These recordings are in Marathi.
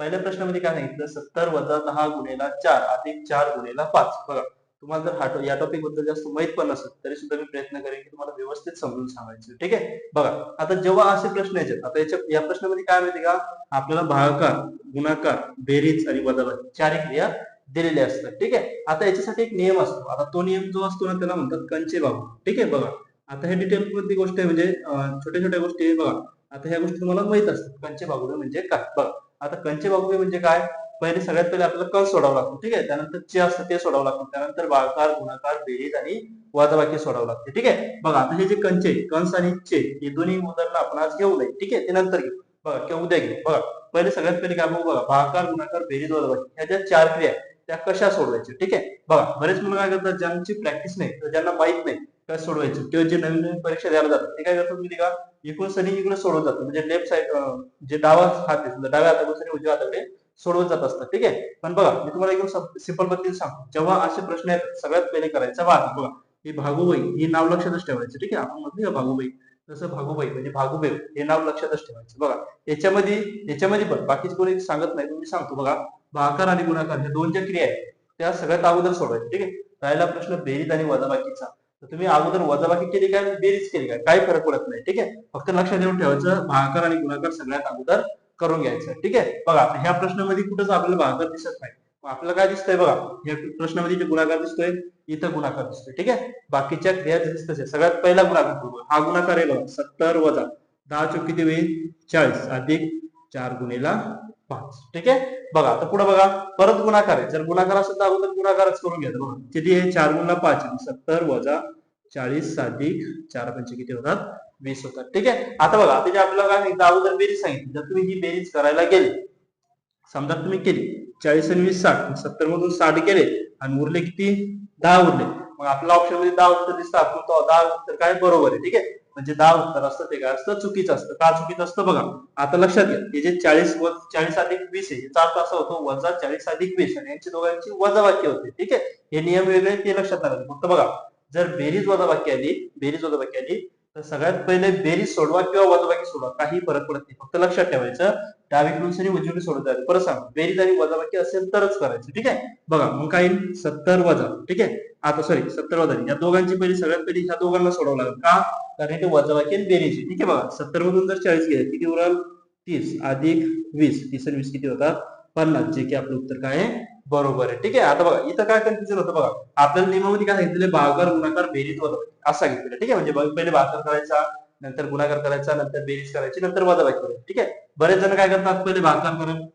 पहिल्या प्रश्नामध्ये काय सांगितलं? सत्तर वजा दहा गुणेला चार अधिक चार गुणेला पाच. बघा तुम्हाला जर हा या टॉपिकबद्दल जास्त माहीत पण नसेल तरी सुद्धा मी प्रयत्न करेन की तुम्हाला व्यवस्थित समजून सांगायचं ठीक आहे? बघा आता जेव्हा असे प्रश्न येतात आता याच्या या प्रश्नामध्ये काय माहिती का? आपल्याला भागाकार गुणाकार बेरीज आणि वजाबाकी चारही क्रिया दिलेल्या असतात ठीक आहे? आता याच्यासाठी एक नियम असतो. आता तो नियम जो असतो ना त्याला म्हणतात कंचे बाबू ठीक आहे? बघा आता हे डिटेल मधली गोष्ट आहे म्हणजे छोट्या छोट्या गोष्टी आहे बघा. आता ह्या गोष्टी तुम्हाला माहीत असतात कंचे बाबू म्हणजे काय? बघा आता कंचे बागुडे म्हणजे काय? पहिले सगळ्यात पहिले आपल्याला कंस सोडावं लागतो ठीक आहे? त्यानंतर चे असतं ते सोडावं लागतं. त्यानंतर बाळकार गुणाकार बेरीज आणि वजाबाकी सोडावं लागते ठीक आहे? बघा आता हे जे कंचे कंस आणि चे हे दोन्ही उदाहरणं आपण आज घेऊ नये ठीक आहे? ते नंतर घेऊ. बघा किंवा उद्या घेऊ. बघा पहिले सगळ्यात पहिले काय बघू? बघा भागाकार गुणाकार बेरीज वजाबाकी ह्या ज्या चार क्रिया आहेत, त्या कशा सोडवायच्या ठीक आहे? बघा बरेच मुलं काय करतात ज्यांची प्रॅक्टिस नाही तर ज्यांना माहीत नाही काय सोडवायचं? किंवा जे नवीन नवीन परीक्षा द्यायला जातात ते काय करतात माहिती का? इकडून सनी इकडे सोडवत जातात. म्हणजे लेफ्ट साईड जे डावा हात आहे डाव्या हाताकडून सनी उजव्या हाताकडे सोडवत जात असतात. ठीक आहे? पण बघा मी तुम्हाला एकदम सिंपल पद्धतीने सांगतो. जेव्हा असे प्रश्न आहेत सगळ्यात पहिले करायचा वाद. बघा ही भागुबाई हे नाव लक्षातच ठेवायचं. ठीक आहे? आपण म्हटलं भागोबाई. भागुबाई तसं भागुबाई म्हणजे भागुबाई हे नाव लक्षातच ठेवायचं. बघा याच्यामध्ये याच्यामध्ये पण बाकीच कोणी सांगत नाही तुम्ही सांगतो. बघा भाकार आणि गुणाकार ज्या दोन ज्या क्रिया आहेत त्या सगळ्यात अगोदर सोडवायच्या. ठीक आहे? राहिला प्रश्न बेरीत आणि वजाबाकीचा तर तुम्ही अगोदर वजाबाकी केली काय? बेरीज केली काय? काही फरक पडत नाही ठीक आहे? फक्त लक्षात देऊन ठेवायचं भागाकार आणि गुणाकार सगळ्यात अगोदर करून घ्यायचं ठीक आहे? बघा ह्या प्रश्नामध्ये कुठंच आपल्याला भागाकार दिसत नाही. आपलं आपल्याला काय दिसतंय बघा या प्रश्नामध्ये जे गुणाकार दिसतोय इथं गुणाकार दिसतोय ठीक आहे? बाकीच्या क्रिया दिसत तसे सगळ्यात पहिला गुणाकार हा गुणाकार आहे बघा सत्तर वजा. दहा चौक किती होईल? चाळीस. अधिक चार गुणेला पाच. ठीक आहे? बघा आता पुढे बघा. परत गुणाकार आहे. जर गुणाकार असेल तर अगोदर गुणाकारच करून घ्या. बघा किती आहे? चार गुणला पाच सत्तर वजा चाळीस अधिक चार पंचे किती होतात? वीस होतात. ठीक आहे? आता बघा आता जे आपल्याला काय सांगितलं? अगोदर बेरीज सांगितली. जर तुम्ही ही बेरीज करायला गेली समजा तुम्ही केली चाळीस आणि वीस साठ सत्तर मधून साठ केले आणि उरले किती? दहा उरले. मग आपल्या ऑप्शनमध्ये दहा उत्तर दिसतं आपण तो दहा उत्तर काय? बरोबर आहे. ठीक आहे? म्हणजे दहा उत्तर असतं ते काय असतं? चुकीचं असतं. का चुकीचं असतं? बघा आता लक्षात घ्या. हे जे चाळीस व चाळीस अधिक वीस आहे याचा अर्थ असा होतो वजा चाळीस अधिक वीस आणि यांची दोघांची वजाबाकी होते. ठीक आहे? हे नियम वेगळे ते लक्षात आलं फक्त बघा जर बेरीज वजाबाकी आली बेरीज वजाबाकी आली तर सगळ्यात पहिले बेरीज सोडवा किंवा वजाबाकी सोडवा काही फरक पडत नाही. फक्त लक्षात ठेवायचं डावीकडून सरी उजवीकडे सोडत जायचं. परत सांग बेरीज आणि वजाबाकी असेल तरच करायचं ठीक आहे? बघा मग काय सत्तर वजा ठीक आहे? आता सॉरी सत्तर वजा. या दोघांची पहिली सगळ्यात पहिली ह्या दोघांना सोडावं लागेल. का? कारण ते वजाबाकी आणि बेरीज ठीक आहे? बघा सत्तर मधून जर चाळीस गेले किती उराल? तीस. अधिक वीस. तीस आणि वीस किती होतात? पन्नास जे की आपलं उत्तर काय आहे? बरोबर आहे. ठीक आहे? आता बघा इथं काय कन्फ्युजन होतं बघा. आपल्याला नियमामध्ये काय सांगितलेलं भागाकार गुणाकार बेरीज वजा. असं सांगितलेलं ठीक आहे? म्हणजे पहिले भागाकार करायचा नंतर गुणाकार करायचा नंतर बेरीज करायची नंतर वजाबाकी करायची ठीक आहे? बरेच जण काय करतात? पहिले भागाकार करत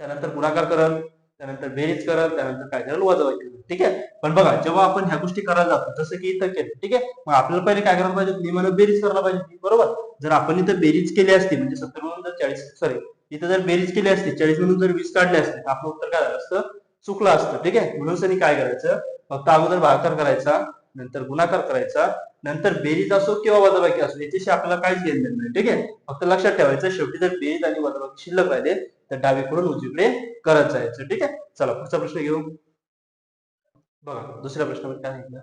त्यानंतर गुणाकार करत त्यानंतर बेरीज करत त्यानंतर काय वजा वजाबाकी करत ठीक आहे? पण बघा जेव्हा आपण ह्या गोष्टी करायला जातो जसं की इथं केलं. ठीक आहे? मग आपल्याला पहिले काय करायला पाहिजे? नियमानं बेरीज करायला पाहिजे. बरोबर? जर आपण इथं बेरीज केली असती म्हणजे सत्तर जर चाळीस सॉरी इथं जर बेरीज केली असती चाळीस मधून जर वीस काढले असते तर आपलं उत्तर काय झालं असतं? चुकलं असतं ठीक आहे? म्हणून सनी काय करायचं? फक्त अगोदर भागाकार करायचा नंतर गुणाकार करायचा नंतर बेरीज असो किंवा वजाबाकी असो याच्याशी आपल्याला काहीच घेणं नाही ठीक आहे? फक्त लक्षात ठेवायचं शेवटी जर बेरीज आणि वजाबाकी शिल्लक राहिले तर डावीकडून उजवीकडे करत जायचं ठीक आहे? चला पुढचा प्रश्न घेऊ. बघा दुसऱ्या प्रश्नामध्ये काय सांगितलं?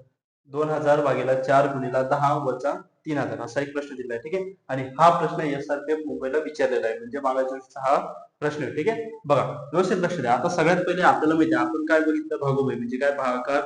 दोन हजार भागेला चार गुणीला दहा वचा तीन हजार असा एक प्रश्न दिलाय ठीक आहे? आणि हा प्रश्न एसआरपीएफ मुंबईला विचारलेला आहे. म्हणजे मागाच्या हा प्रश्न आहे ठीक आहे? बघा व्यवस्थित लक्ष द्या. आता सगळ्यात पहिले आपल्याला माहिती आहे आपण काय बघितलं? भागोबाई म्हणजे काय? भागाकार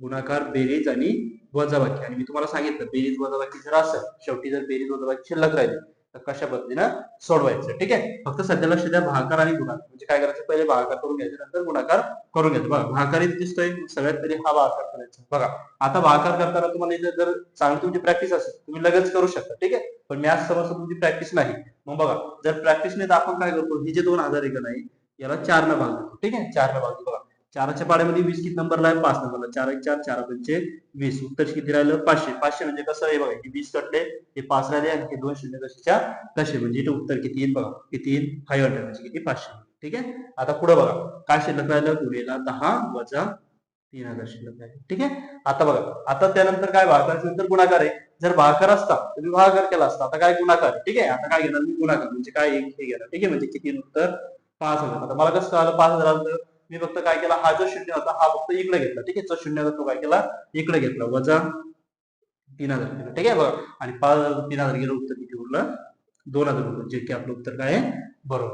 गुणाकार बेरीज आणि वजाबाकी. आणि मी तुम्हाला सांगितलं बेरीज वजाबाकी जर असेल शेवटी जर बेरीज वजाबाकी शिल्लक राहिली तर कशा पद्धतीनं सोडवायचं? ठीक आहे? फक्त सध्या लक्ष द्या भागाकार आणि गुणाकार. म्हणजे काय करायचं? पहिले भागाकार करून घ्यायचं नंतर गुणाकार करून घ्यायचं. बघा भागाकार इथे दिसतोय सगळ्यात पहिले हा भागाकार करायचा. बघा आता भागाकार करताना तुम्हाला इथे जर चांगली तुमची प्रॅक्टिस असेल तुम्ही लगेच करू शकता ठीक आहे? पण मॅथ समज तुमची प्रॅक्टिस नाही. मग बघा जर प्रॅक्टिस नाही तर आपण काय करतो? हे जे दोन हजार एक नाही याला चार न भाग देतो ठीक आहे? चार न भाग देतो चाराच्या पाड्यामध्ये वीस किती नंबरला आहे? पाच नंबरला चार एक चार चार पंचे वीस. उत्तर किती राहिलं? पाचशे. पाचशे म्हणजे कसं आहे बघा की वीस कटले हे पाच राहिले आणि हे दोन शून्य कशाच्या कसे म्हणजे इथे उत्तर किती येईल बघा. किती येईल? फाईव्ह हंड्रेड म्हणजे किती? पाचशे. ठीक आहे? आता पुढे बघा. काय शिल्लक राहिलं? गुन्हेला दहा वजा तीन हजार शिल्लक राहिले. ठीक आहे? आता बघा. आता त्यानंतर काय भागाकार नंतर गुणाकार आहे. जर भागाकार असता तर मी भागाकार केला असता आता काय गुणाकार ठीक आहे? आता काय घेणार? मी गुणाकार. म्हणजे काय एक? हे घेणार. ठीक आहे? म्हणजे किती उत्तर? पाच हजार. आता मला कसं कळालं? पाच हजार मी फक्त काय केला हा जो शून्य होता हा फक्त इकडे घेतला. ठीक आहे? शून्य होता तो काय केला? इकडे घेतला. वजा तीन हजार केलं. ठीक आहे? बघा. आणि पाच हजार तीन हजार गेलं उत्तर किती उरलं? दोन हजार उरलं. जे की आपलं उत्तर काय आहे? बरोबर.